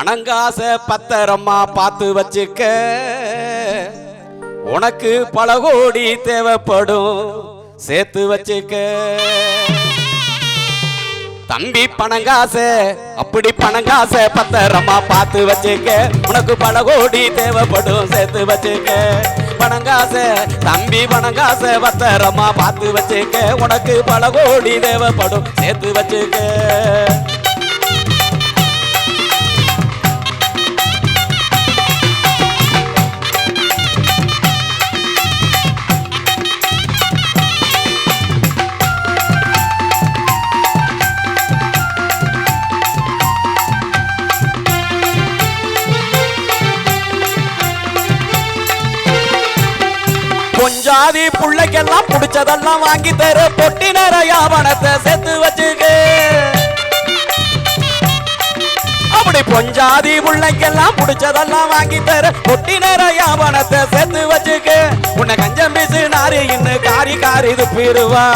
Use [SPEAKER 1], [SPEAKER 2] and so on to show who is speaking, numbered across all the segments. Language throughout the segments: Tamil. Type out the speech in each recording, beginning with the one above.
[SPEAKER 1] பணங்காச பத்தரம்மா பார்த்து வச்சுக்க. உனக்கு பல கோடி தேவைப்படும் சேர்த்து வச்சுக்க. தம்பி பணங்காச அப்படி பணங்காச பத்தரமா பார்த்து வச்சுக்க. உனக்கு பல கோடி தேவைப்படும் சேர்த்து வச்சுக்க. பணங்காச தம்பி பணங்காச பத்தரமா பார்த்து வச்சுக்க. உனக்கு பல கோடி தேவைப்படும் சேர்த்து வச்சுக்க. ஜாதி புள்ளைக்கெல்லாம் புடிச்சதெல்லாம் வாங்கி தர. பொட்டி நிறைய பணத்தை சேர்த்து வச்சுக்க. அப்படி பொஞ்சாதி புள்ளைக்கெல்லாம் புடிச்சதெல்லாம் வாங்கி தர. பொட்டி நிறைய பணத்தை சேர்த்து வச்சுக்க. உன்னை கஞ்சம் பேசு நாரி இன்னும் காரி காரி துப்பிடுவா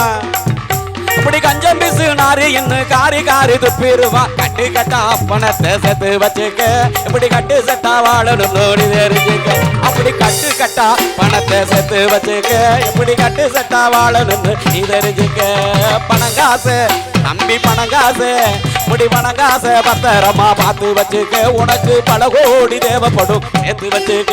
[SPEAKER 1] அப்படி கஞ்சம் பிசுனாரு நாரி இன்னும் காரி காரி துப்பிடுவா. கட்டு கட்டா பணத்தை செத்து வச்சுக்க. இப்படி கட்டு சட்டா வாழணும் நோடி தெரிஞ்சுக்க. அப்படி கட்டு கட்டா பணத்தை செத்து வச்சுக்க. இப்படி கட்டு சட்டா வாழணும் நீ தெரிஞ்சுக்க. பணங்காசு நம்பி பணங்காசு முடி பணங்காசு பத்திரமா பார்த்து வச்சுக்க. உனக்கு பல கோடி தேவைப்படும் சேர்த்து வச்சுக்க.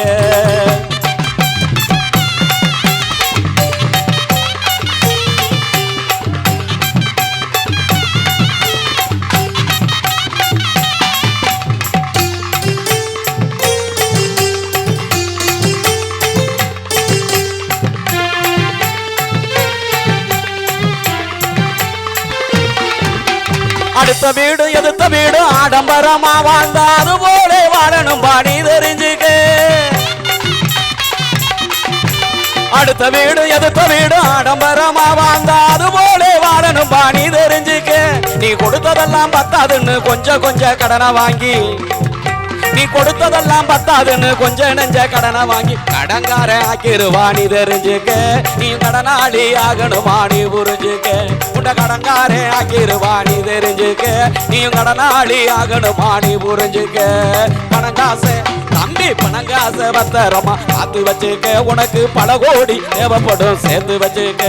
[SPEAKER 1] அடுத்த வீடு எதிர்த்த வீடு ஆடம்பரமா வாழ்ந்தா அது போல வாழணும் பாடி தெரிஞ்சுக்க. அடுத்த வீடு எதிர்த்த வீடு ஆடம்பரமா வாழ்ந்தா அது போல வாழணும் பாணி தெரிஞ்சுக்க. நீ கொடுத்ததெல்லாம் பத்தாதுன்னு கொஞ்சம் கொஞ்சம் கடனை வாங்கி நீ கொடுத்ததெல்லாம் பத்தாதுன்னு கொஞ்ச நெஞ்ச கடனை வாங்கி கடங்கார ஆக்கிருவா நீ தெரிஞ்சுக்க. நீ கடனாளி ஆகணுமா நீ புரிஞ்சுக்க. உன்னை கடங்கார ஆக்கிருவா நீ தெரிஞ்சுக்க. நீ கடனாளி ஆகணுமா நீ புரிஞ்சுக்க. பணங்காசை தம்பி பணங்காசை பத்திரமா பார்த்து வச்சுக்க. உனக்கு பல கோடி தேவைப்படும் சேர்த்து வச்சுக்க.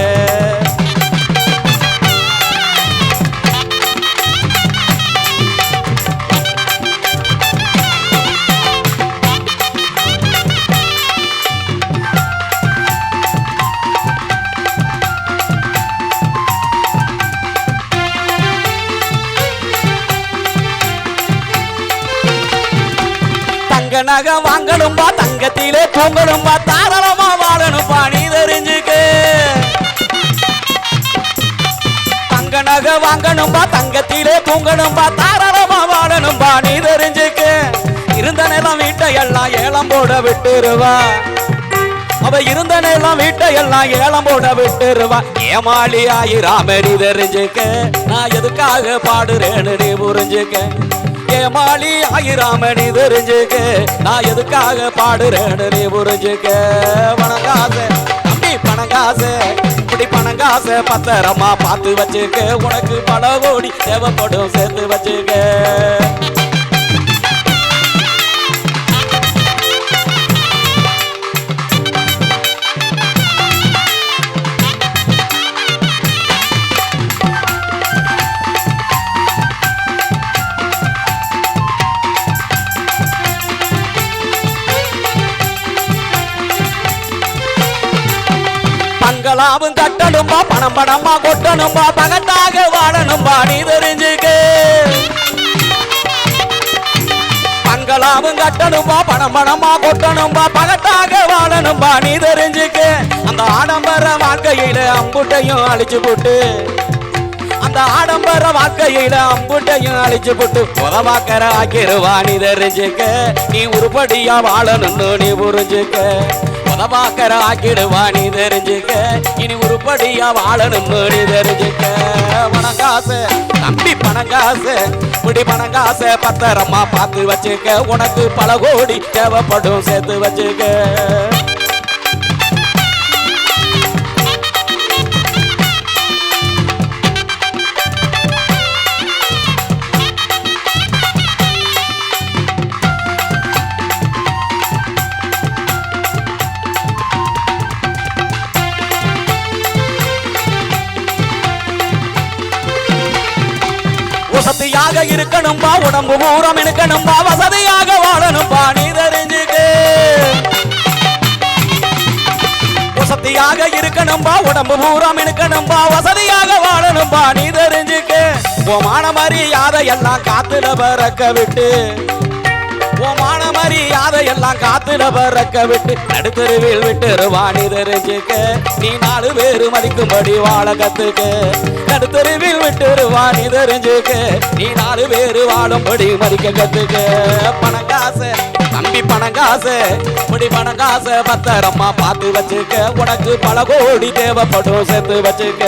[SPEAKER 1] நகை வாங்கணும்பா தங்கத்திலே தூங்கணும்பா தாராளமா வாழணும்பா நீ தெரிஞ்சுக்க. தங்க நகை வாங்கணும்பா தங்கத்திலே தூங்கணும்பா தாராளமா வாழணும்பா நீ தெரிஞ்சுக்க. இருந்த நிலம் வீட்டை எல்லாம் ஏலம் போட விட்டுருவா. அவ இருந்த நேரம் வீட்டை எல்லாம் ஏலம் போட விட்டுருவா. ஏமாளி ஆயிராம தெரிஞ்சுக்க. நான் எதுக்காக பாடுறேன்னு நீ புரிஞ்சுக்க. ஏமாளி ஆயிராம நீ தெரிஞ்சுக்க. நான் எதுக்காக பாடுறேன்னு நீ புரிஞ்சுக்க. பணங்காசு அப்படி பணங்காசு இப்படி பணங்காசு பத்திரமா பார்த்து வச்சுக்க. உனக்கு பல கோடி தேவைப்படும் சேர்த்து வச்சுக்க. பங்களாவும் கட்டணும்பா பணம் பணமா கொட்டணும்பா பகத்தாக வாழணும்பா நீ தெரிஞ்சுக்க. பங்களாவும் கட்டணும்பா பணம் பணமா கொட்டணும்பா பகத்தாக வாழணும்பா நீ தெரிஞ்சுக்க. அந்த ஆடம்பர வாழ்க்கையில அம்புட்டையும் அழிச்சு போட்டு. அந்த ஆடம்பர வாழ்க்கையில அம்புட்டையும் அழிச்சு போட்டு. உதவாக்கற ஆக்கிருவா நீ தெரிஞ்சுக்க. நீ உருப்படியா வாழணும்னு நீ புரிஞ்சுக்க. உதவாக்கற ஆக்கிடுவா நீ தெரிஞ்சுக்க. இனி உருப்படியா வாழணும் நீ தெரிஞ்சுக்க. பணங்காசு தம்பி பணங்காசு இப்படி பணங்காசு பத்திரமா பார்த்து வச்சுக்க. உனக்கு பல கோடி தேவைப்படும் சேர்த்து வச்சுக்க. வசதியாக இருக்கணும்பா உடம்பு பூரம் இருக்கணும்பா வசதியாக வாழணும்பா நீ தெரிஞ்சுக்கு வசதியாக இருக்கணும்பா உடம்பு பூரம் இருக்கணும்பா வசதியாக வாழணும்பா நீ தெரிஞ்சுக்க உமான மரியாதை எல்லாம் காத்துல பறக்க விட்டு. உமான மரியாதை எல்லாம் காத்துல பறக்க விட்டு நடுத்தருவில் விட்டுருவா நீ தெரிஞ்சுக்க. நீ நாலு பேரு மதிக்கும்படி வாழ கத்துக்க. நடுத்தருவில் விட்டுருவா வாணி தெரிஞ்சுக்க. நீ நாலு பேரு வாழும்படி மதிக்க கத்துக்க. பணம் காசு தம்பி பணங்காசு முடி பணம் காசு பத்திரமா பார்த்து வச்சுக்க. உனக்கு பல கோடி தேவைப்படும் சேர்த்து வச்சுக்க.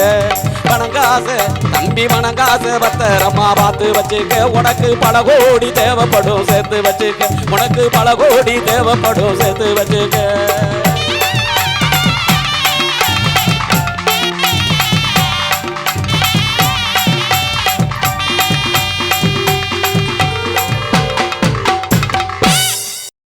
[SPEAKER 1] பணங்காசு தம்பி பணங்காசு பத்திரமா பார்த்து வச்சுக்க. உனக்கு பல கோடி தேவைப்படும் சேர்த்து வச்சுக்க. உனக்கு பல கோடி தேவைப்படும் சேர்த்து வச்சுக்க.